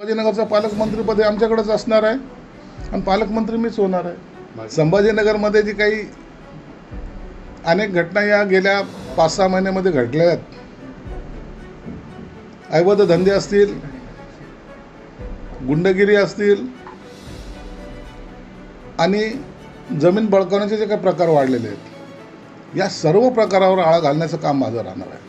संभाजीनगरचं पालकमंत्रीपद हे आमच्याकडेच असणार आहे. आणि पालकमंत्री मीच होणार आहे. संभाजीनगरमध्ये जी काही अनेक घटना या गेल्या पाच सहा महिन्यामध्ये घडल्या आहेत. अवैध धंदे असतील गुंडगिरी असतील आणि जमीन बळकावण्याचे जे काही प्रकार वाढलेले आहेत या सर्व प्रकारावर आळा घालण्याचं काम माझं राहणार आहे.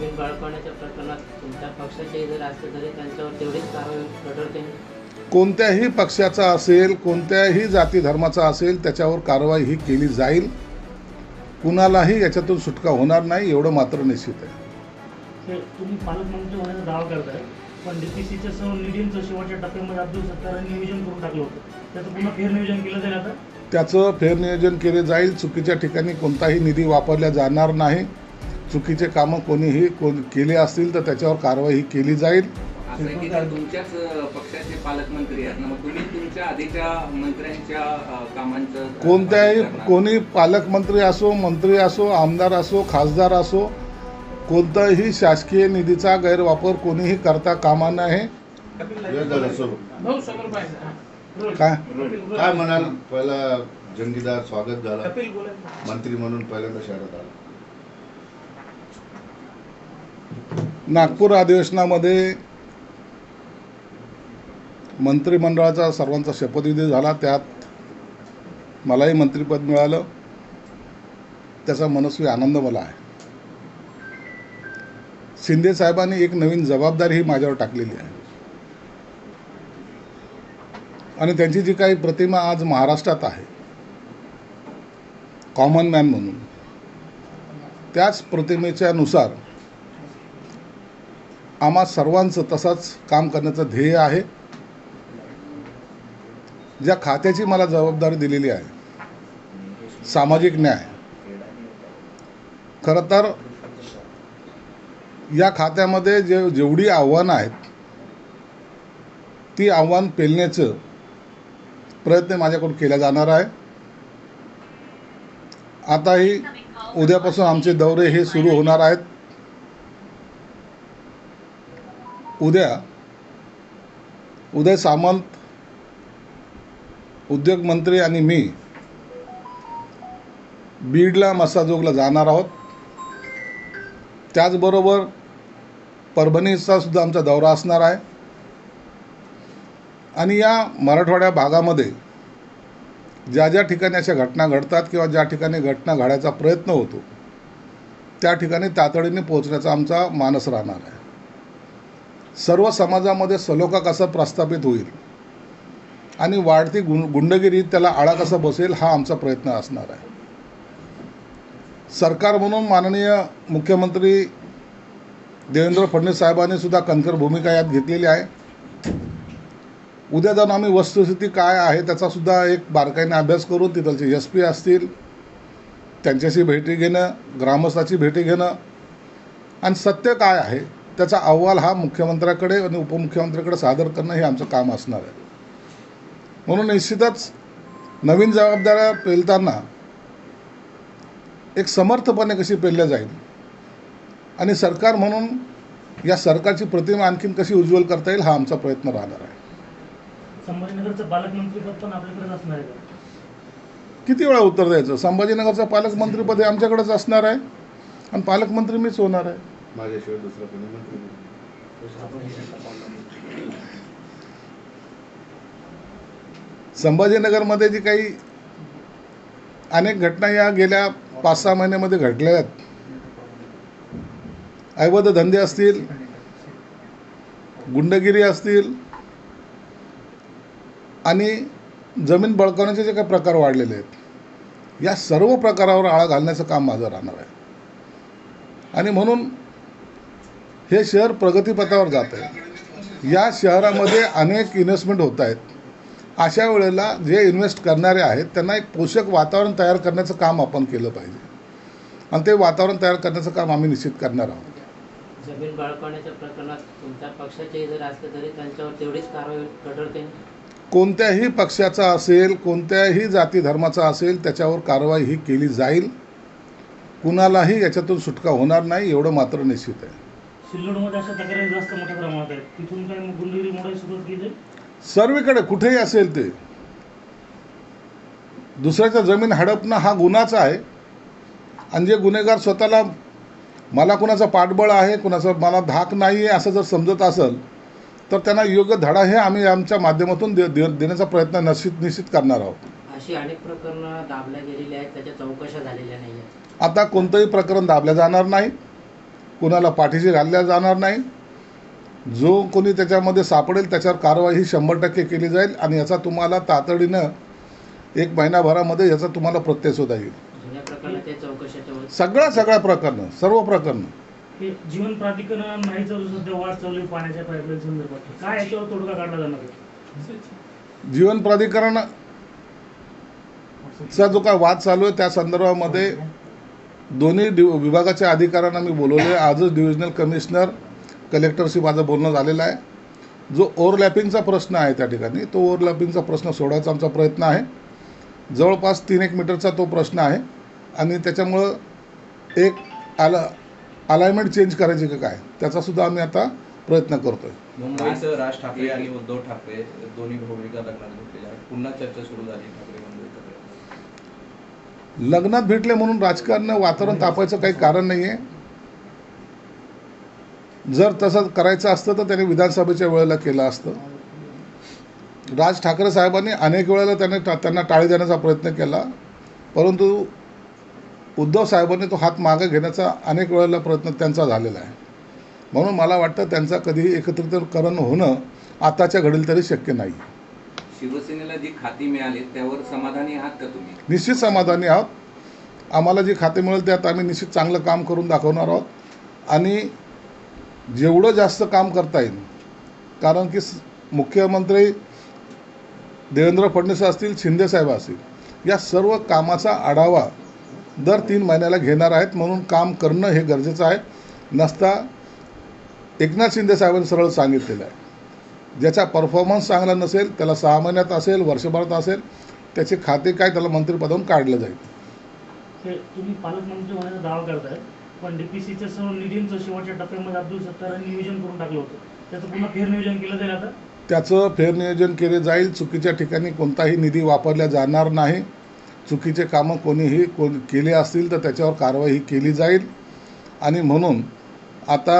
जमीन बळकावण्याच्या प्रकरणात तुमच्या पक्षाचे जर असले तरी त्यांच्यावर तेवढीच कारवाई कठोरतेने कोणत्याही पक्षाचा असेल कोणत्याही जाती धर्माचा असेल त्याच्यावर कारवाई ही केली जाईल. कुणालाही याच्यातून सुटका होणार नाही एवढं मात्र निश्चित आहे. हे तुम्ही पालकमंत्री होण्याचा दावा करताय पण डीपीसीच्या सर्व निधींचं शेवटच्या टप्प्यामध्ये अब्दुल सत्तारांनी नियोजन करून टाकलं होतं त्याचं पुन्हा फेरनियोजन केलं जाईल आता? त्याचं फेरनियोजन केले जाईल. चुकीच्या ठिकाणी कोणताही निधी वापरला जाणार नाही. चुकीचे कामं कोणीही कोण केले असतील तर त्याच्यावर कारवाई ही केली जाईल असं आहे की ते तुमच्याच पक्षाचे पालकमंत्री आहेत ना मग तुम्ही तुमच्या आधीच्या मंत्र्यांच्या अ, कामांचं कोणत्याही. कोणी पालकमंत्री असो मंत्री असो आमदार असो खासदार असो कोणताही शासकीय निधीचा गैरवापर कोणीही करता कामा नये हे झालं सुरू भाऊ समोर पाहिजे हा. रोल. काय. काय म्हणाल पहिला जंगीदार स्वागत झालं कपिल बोला मंत्री म्हणून पहिल्यांदा शहरात आला नागपूर अधिवेशनामध्ये मंत्रिमंडळाचा सर्वांचा शपथविधी झाला. त्यात मलाही मंत्रिपद मिळालं. त्याचा मनस्वी आनंद मला आहे. शिंदे साहेबांनी एक नवीन जबाबदारी ही माझ्यावर टाकलेली आहे. आणि त्यांची जी काही प्रतिमा आज महाराष्ट्रात आहे कॉमन मॅन म्हणून त्याच प्रतिमेच्या नुसार आम्हा सर्वांचं तसंच काम करण्याचं ध्येय आहे. ज्या खात्याची मला जबाबदारी दिलेली आहे सामाजिक न्याय. खरं तर या खात्यामध्ये जे जेवढी आव्हानं आहेत ती आव्हान पेलण्याचं प्रयत्न माझ्याकडून केला जाणार आहे. आताही उद्यापासून आमचे दौरे हे सुरू होणार आहेत. उद्या उदय सामंत उद्योगमंत्री आणि मी बीडला मसाजोगला जाणार आहोत. त्याचबरोबर परभणीचा सुद्धा आमचा दौरा असणार आहे. आणि या मराठवाड्या भागामध्ये ज्या ज्या ठिकाणी अशा घटना घडतात किंवा ज्या ठिकाणी घटना घडायचा प्रयत्न होतो त्या ठिकाणी तातडीने पोहोचण्याचा आमचा मानस राहणार आहे. सर्व समाजामध्ये सलोखा कसा प्रस्थापित होईल? आणि वाढती गुं गुंडगिरी त्याला आळा कसा बसेल हा आमचा प्रयत्न असणार आहे. सरकार म्हणून माननीय मुख्यमंत्री देवेंद्र फडणवीस साहेबांनी सुद्धा कणखर भूमिका यात घेतलेली आहे. उद्या जाऊन आम्ही वस्तुस्थिती काय आहे त्याचासुद्धा एक बारकाईने अभ्यास करून तिथलचे एस पी असतील त्यांच्याशी भेटी घेणं ग्रामस्थाची भेटी घेणं. आणि सत्य काय आहे? त्याचा अहवाल हा मुख्यमंत्र्याकडे आणि उपमुख्यमंत्र्याकडे सादर करणं हे आमचं काम असणार आहे. म्हणून निश्चितच नवीन जबाबदाऱ्या पेलताना एक समर्थपणे कशी पेलल्या जाईल आणि सरकार म्हणून या सरकारची प्रतिमा आणखीन कशी उज्ज्वल करता येईल हा आमचा प्रयत्न राहणार आहे? किती वेळा उत्तर द्यायचं? संभाजीनगरचं पालकमंत्रीपद हे आमच्याकडेच असणार आहे आणि पालकमंत्री मीच होणार आहे. माझ्याशिवाय दुसरा कोणी मंत्री नाही. संभाजीनगरमध्ये जी काही अनेक घटना या गेल्या पाच सहा महिन्यामध्ये घडल्या आहेत. अवैध धंदे असतील गुंडगिरी असतील आणि जमीन बळकावण्याचे जे काही प्रकार वाढलेले आहेत या सर्व प्रकारावर आळा घालण्याचं काम माझं राहणार आहे. आणि म्हणून हे शहर प्रगतीपथावर जात आहे. या शहरामध्ये अनेक इन्व्हेस्टमेंट होत आहेत. अशा वेळेला जे इन्व्हेस्ट करणारे आहेत त्यांना एक पोषक वातावरण तयार करण्याचं काम आपण केलं पाहिजे. आणि ते वातावरण तयार करण्याचं काम आम्ही निश्चित करणार आहोत. जमीन प्रकरणात तुमच्या पक्षाचे जर असले तरी त्यांच्यावर तेवढीच कारवाई कठोरतेने? कोणत्याही पक्षाचा असेल कोणत्याही जाती धर्माचा असेल त्याच्यावर कारवाई ही केली जाईल. कुणालाही याच्यातून सुटका होणार नाही एवढं मात्र निश्चित आहे. सिल्लोडमध्ये अशा तक्रारी जास्त मोठ्या प्रमाणात आहेत. तिथून काय मग गुंडगिरी मोडायला सुरुवात केली सर्वीकडे कुठेही असेल ते दुसऱ्याच्या जमीन हडपणं हा गुन्हाच आहे. आणि जे गुन्हेगार स्वतःला मला कुणाचं पाठबळ आहे कुणाचं मला धाक नाही आहे असं जर समजत असेल तर त्यांना योग्य धडा हे आम्ही आमच्या माध्यमातून दे दे देण्याचा प्रयत्न निश्चित निश्चित करणार आहोत. अशी अनेक प्रकरणं दाबल्या गेलेली आहेत त्याच्या चौकशा झालेल्या नाही आहेत आता कोणतंही प्रकरण दाबलं जाणार नाही. कुणाला पाठीशी घालल्या जाणार नाही. जो कोणी त्याच्यामध्ये सापडेल त्याच्यावर कारवाई ही शंभर टक्के केली जाईल आणि याचा तुम्हाला तातडीनं एक महिनाभरामध्ये याचा तुम्हाला प्रत्यय सुद्धा येईल. सगळ्या सगळ्या प्रकरणं सर्व प्रकरणं. जीवन प्राधिकरण नाही चालू सध्या वाढ चालू आहे पाण्याच्या पाईपलाईन संदर्भात. काय याच्यावर तोडगा काढला जाणार आहे? जीवन प्राधिकरणचा जो काय वाद चालू आहे त्या संदर्भामध्ये दोन्ही डि विभागाच्या अधिकाऱ्यांना मी बोलवले आजच डिव्हिजनल कमिशनर कलेक्टरशी माझं बोलणं झालेलं आहे. जो ओव्हरलॅपिंगचा प्रश्न आहे त्या ठिकाणी तो ओव्हरलॅपिंगचा प्रश्न सोडवायचा आमचा प्रयत्न आहे. जवळपास तीन एक मीटरचा तो प्रश्न आहे. आणि त्याच्यामुळं एक आला अलाइनमेंट चेंज करायची का काय त्याचासुद्धा आम्ही आता प्रयत्न करतो आहे मुंबईचं राज ठाकरे आणि उद्धव ठाकरे दोन्ही भूमिका लग्नात घेतलेल्या आहेत. पुन्हा चर्चा सुरू झाली ठाकरे लग्नात भेटले म्हणून राजकारण वातावरण तापायचं काही कारण नाही आहे जर तसं करायचं असतं तर त्याने विधानसभेच्या वेळेला केलं असतं. राज ठाकरे साहेबांनी अनेक वेळेला त्याने टा त्यांना टाळी देण्याचा प्रयत्न केला. परंतु उद्धव साहेबांनी तो हात मागे घेण्याचा अनेक वेळेला प्रयत्न त्यांचा झालेला आहे. म्हणून मला वाटतं त्यांचा कधीही एकत्रितकरण होणं आताच्या घडीला तरी शक्य नाही. शिवसेनेला जी खाती मिळाली त्यावर समाधानी आहात का तुम्ही? निश्चित समाधानी आहोत. आम्हाला जी खाते मिळेल त्यात आम्ही निश्चित चांगलं काम करून दाखवणार आहोत. आणि जेवढं जास्त काम करता येईल कारण की मुख्यमंत्री देवेंद्र फडणवीस असतील शिंदेसाहेब असतील या सर्व कामाचा आढावा दर तीन महिन्याला घेणार आहेत. म्हणून काम करणं हे गरजेचं आहे. नसता एकनाथ शिंदे साहेबांनी सरळ सांगितलेलं आहे. ज्याचा परफॉर्मन्स चांगला नसेल त्याला सहा महिन्यात असेल वर्षभरात असेल त्याचे खाते काय त्याला मंत्रिपदावरून काढलं जाईल. तुम्ही पालकमंत्री होण्याचा दावा करताय पण डीपीसीच्या सर्व निधींचं शेवटच्या टप्प्यामध्ये अब्दुल सत्तारांनी नियोजन करून टाकलं होतं. त्याचं पुन्हा फेरनियोजन केलं जाईल आता? त्याचं फेरनियोजन केले जाईल. चुकीच्या ठिकाणी कोणताही निधी वापरला जाणार नाही. चुकीचे कामं कोणीही कोण केले असतील तर त्याच्यावर कारवाई केली जाईल. आणि म्हणून आता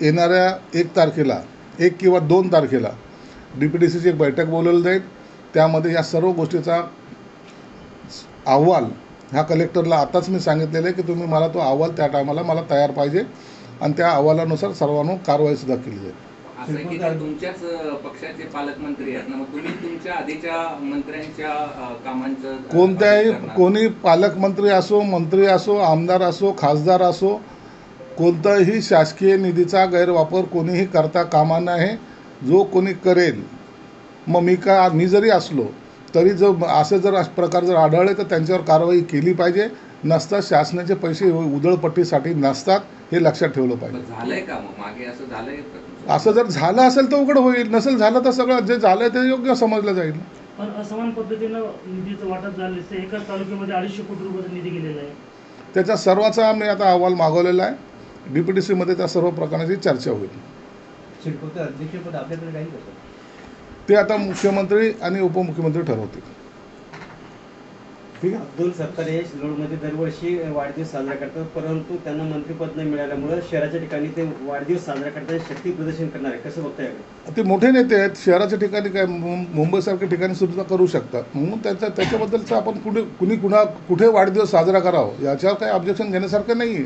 येणाऱ्या एक तारखेला एक किंवा दोन तारखेला डी पी डी सीची एक बैठक बोलवली जाईल त्यामध्ये या सर्व गोष्टीचा अहवाल ह्या कलेक्टरला आताच मी सांगितलेलं आहे की तुम्ही मला तो अहवाल त्या टायमाला मला तयार पाहिजे आणि त्या अहवालानुसार सर्वांना कारवाईसुद्धा केली जाईल असं की तुमच्याच पक्षाचे पालकमंत्री आहेत ना मग तुम्ही तुमच्या आधीच्या मंत्र्यांच्या कामांचं कोणत्याही. कोणी पालकमंत्री असो मंत्री असो आमदार असो खासदार असो कोणताही शासकीय निधीचा गैरवापर कोणीही करता कामा नये. जो कोणी करेल मग मी का मी जरी असलो तरी जर असे जर प्रकार जर आढळले तर त्यांच्यावर कारवाई केली पाहिजे. नसता शासनाचे पैसे उधळपट्टीसाठी नसतात हे लक्षात ठेवलं पाहिजे. का मग? असं झालंय? असं जर झालं असेल तर उघड होईल. नसेल झालं तर सगळं जे झालं ते योग्य समजलं जाईल. पण असमान पद्धतीनं निधीचं वाटप झालं एकाच तालुक्यामध्ये अडीचशे कोटी रुपयाचा निधी गेलेला आहे. त्याच्या सर्वाचा आम्ही आता अहवाल मागवलेला आहे. डी पी डी सीमध्ये त्या सर्व प्रकाराची चर्चा होईल. ते आता मुख्यमंत्री आणि उपमुख्यमंत्री ठरवतील. ठीक आहे? अब्दुल सत्तार हे सिल्लोडमध्ये दरवर्षी वाढदिवस साजरा करतात परंतु त्यांना मंत्रिपद न मिळाल्यामुळे शहराच्या ठिकाणी ते वाढदिवस साजरा करताना शक्ती प्रदर्शन करणार आहे कसं बघताय याकडे? ते मोठे नेते आहेत शहराच्या ठिकाणी काय मुंबईसारख्या ठिकाणी सुद्धा करू शकतात. म्हणून त्याच्या त्याच्याबद्दलचं आपण कुठे कुणी कुणा कुठे वाढदिवस साजरा करावं याच्यावर काही ऑब्जेक्शन घेण्यासारखं नाही आहे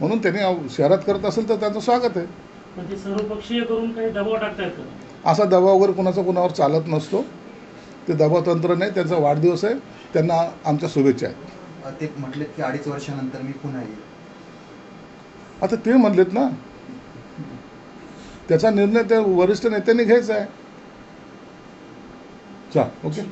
म्हणून त्यांनी शहरात करत असेल तर त्यांचं स्वागत आहे. सर्वपक्षीय करून काही दबाव टाकतायत का? असा दबाव वगैरे कुणाचा कुणावर चालत नसतो. ते दबाव तंत्र नाही त्यांचा वाढदिवस आहे. त्यांना आमच्या शुभेच्छा आहेत. ते म्हटलेत की अडीच वर्षानंतर मी पुन्हा येईल. आता ते म्हणलेत ना. त्याचा निर्णय त्या वरिष्ठ नेत्यांनी घ्यायचा आहे. चा ओके?